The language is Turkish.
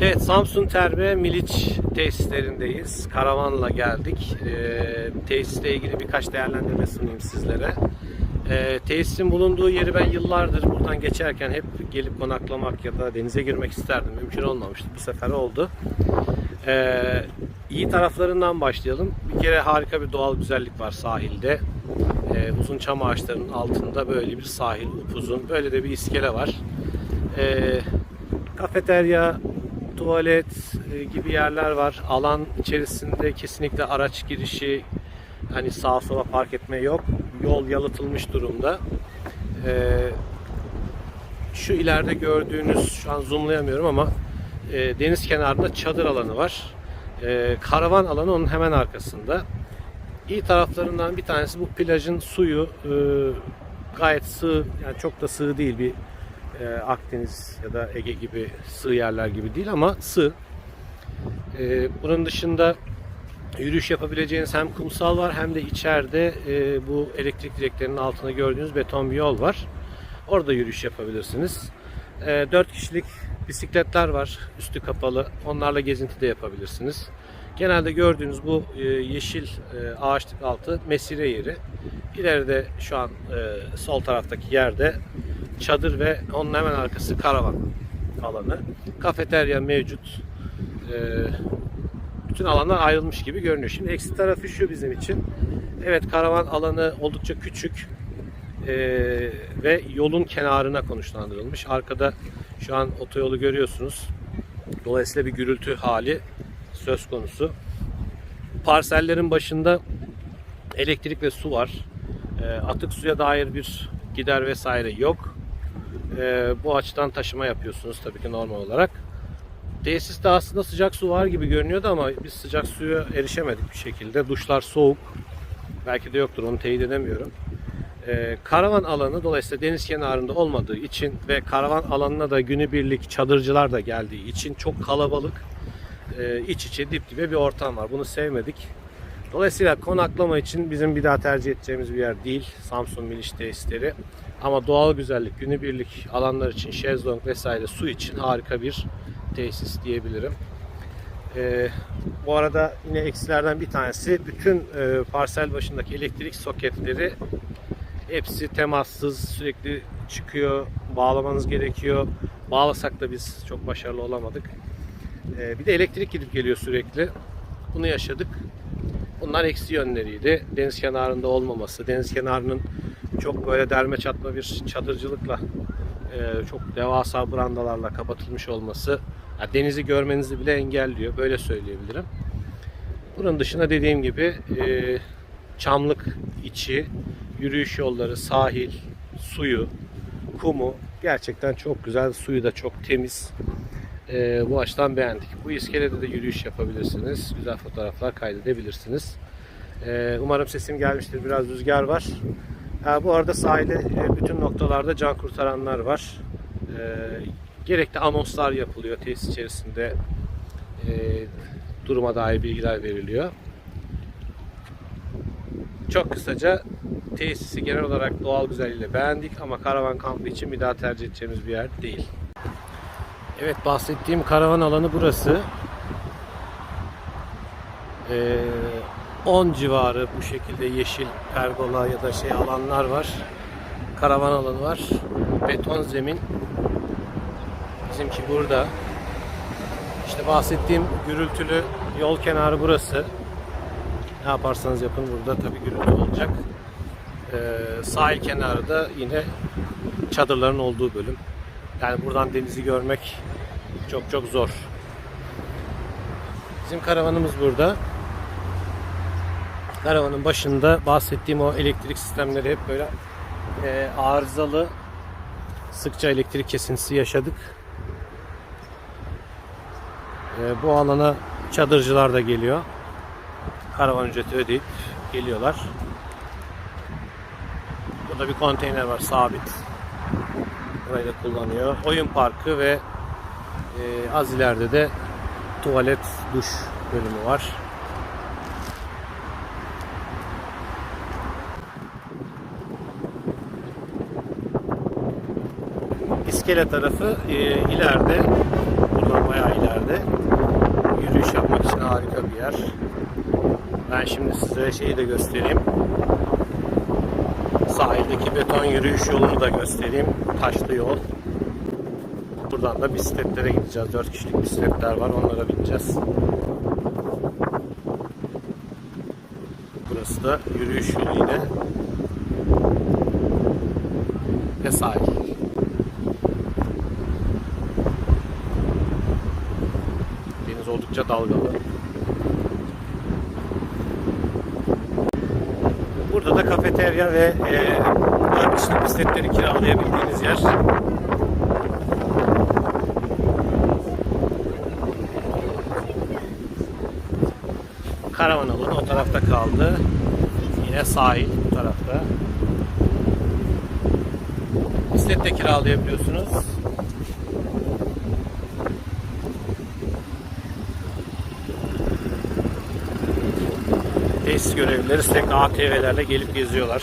Evet Samsun Terme Miliç tesislerindeyiz. Karavanla geldik. Ee, tesisle ilgili birkaç değerlendirme sunayım sizlere. Ee, tesisin bulunduğu yeri ben yıllardır buradan geçerken hep gelip konaklamak ya da denize girmek isterdim. Mümkün olmamıştı. Bu sefer oldu. Ee, iyi taraflarından başlayalım. Bir kere harika bir doğal güzellik var sahilde. Ee, uzun çam ağaçlarının altında böyle bir sahil upuzun. Böyle de bir iskele var. Ee, kafeterya, tuvalet e, gibi yerler var. Alan içerisinde kesinlikle araç girişi, hani sağa sola park etme yok. Yol yalıtılmış durumda. Ee, şu ileride gördüğünüz, şu an zoomlayamıyorum ama e, deniz kenarında çadır alanı var. E, karavan alanı onun hemen arkasında. İyi taraflarından bir tanesi bu plajın suyu e, gayet sığ, yani çok da sığ değil bir e, Akdeniz ya da Ege gibi sığ yerler gibi değil ama sığ. E, bunun dışında yürüyüş yapabileceğiniz hem kumsal var hem de içeride e, bu elektrik direklerinin altında gördüğünüz beton bir yol var. Orada yürüyüş yapabilirsiniz. E, 4 kişilik bisikletler var üstü kapalı. Onlarla gezinti de yapabilirsiniz. Genelde gördüğünüz bu e, yeşil e, ağaçlık altı mesire yeri. İleride şu an e, sol taraftaki yerde çadır ve onun hemen arkası karavan alanı. Kafeterya mevcut. E, bütün alanlar ayrılmış gibi görünüyor. Şimdi eksi tarafı şu bizim için. Evet karavan alanı oldukça küçük e, ve yolun kenarına konuşlandırılmış. Arkada şu an otoyolu görüyorsunuz. Dolayısıyla bir gürültü hali söz konusu. Parsellerin başında elektrik ve su var. E, atık suya dair bir gider vesaire yok. E, bu açıdan taşıma yapıyorsunuz tabii ki normal olarak. Tesiste aslında sıcak su var gibi görünüyordu ama biz sıcak suya erişemedik bir şekilde. Duşlar soğuk. Belki de yoktur onu teyit edemiyorum. Ee, karavan alanı dolayısıyla deniz kenarında olmadığı için ve karavan alanına da günübirlik çadırcılar da geldiği için çok kalabalık e, iç içe dip dibe bir ortam var. Bunu sevmedik. Dolayısıyla konaklama için bizim bir daha tercih edeceğimiz bir yer değil. Samsun Miliş tesisleri. Ama doğal güzellik, günübirlik alanlar için şezlong vesaire su için harika bir tesis diyebilirim. Ee, bu arada yine eksilerden bir tanesi bütün e, parsel başındaki elektrik soketleri hepsi temassız sürekli çıkıyor bağlamanız gerekiyor bağlasak da biz çok başarılı olamadık Ee, bir de elektrik gidip geliyor sürekli bunu yaşadık bunlar eksi yönleriydi deniz kenarında olmaması deniz kenarının çok böyle derme çatma bir çadırcılıkla e, çok devasa brandalarla kapatılmış olması denizi görmenizi bile engelliyor. Böyle söyleyebilirim. Bunun dışında dediğim gibi e, çamlık içi, yürüyüş yolları, sahil, suyu, kumu gerçekten çok güzel. Suyu da çok temiz. E, bu açıdan beğendik. Bu iskelede de yürüyüş yapabilirsiniz. Güzel fotoğraflar kaydedebilirsiniz. E, umarım sesim gelmiştir. Biraz rüzgar var. Ha, bu arada sahilde e, bütün noktalarda can kurtaranlar var. E, gerekli anonslar yapılıyor tesis içerisinde. E, duruma dair bilgiler veriliyor. Çok kısaca tesisi genel olarak doğal güzelliğiyle beğendik ama karavan kampı için bir daha tercih edeceğimiz bir yer değil. Evet bahsettiğim karavan alanı burası. Ee, 10 civarı bu şekilde yeşil pergola ya da şey alanlar var. Karavan alanı var. Beton zemin. Bizimki burada. İşte bahsettiğim gürültülü yol kenarı burası. Ne yaparsanız yapın burada tabii gürültü olacak. Ee, sahil kenarı da yine çadırların olduğu bölüm. Yani buradan denizi görmek çok çok zor. Bizim karavanımız burada. Karavanın başında bahsettiğim o elektrik sistemleri hep böyle e, arızalı sıkça elektrik kesintisi yaşadık. E, bu alana çadırcılar da geliyor. Karavan ücreti ödeyip geliyorlar. Burada bir konteyner var sabit. Burayı da kullanıyor. Oyun parkı ve e, az ileride de tuvalet, duş bölümü var. İskele tarafı e, ileride. Buradan bayağı ileride. yer. Ben şimdi size şeyi de göstereyim. Sahildeki beton yürüyüş yolunu da göstereyim. Taşlı yol. Buradan da bisikletlere gideceğiz. 4 kişilik bisikletler var. Onlara bineceğiz. Burası da yürüyüş yolu yine. Ve sahil. Deniz oldukça dalgalı. Burada da kafeterya ve e, 4 kişilik bisikletleri kiralayabildiğiniz yer. Karavan alanı o tarafta kaldı. Yine sahil bu tarafta. Bisiklet de kiralayabiliyorsunuz. Tesis görevlileri sürekli ATV'lerle gelip geziyorlar.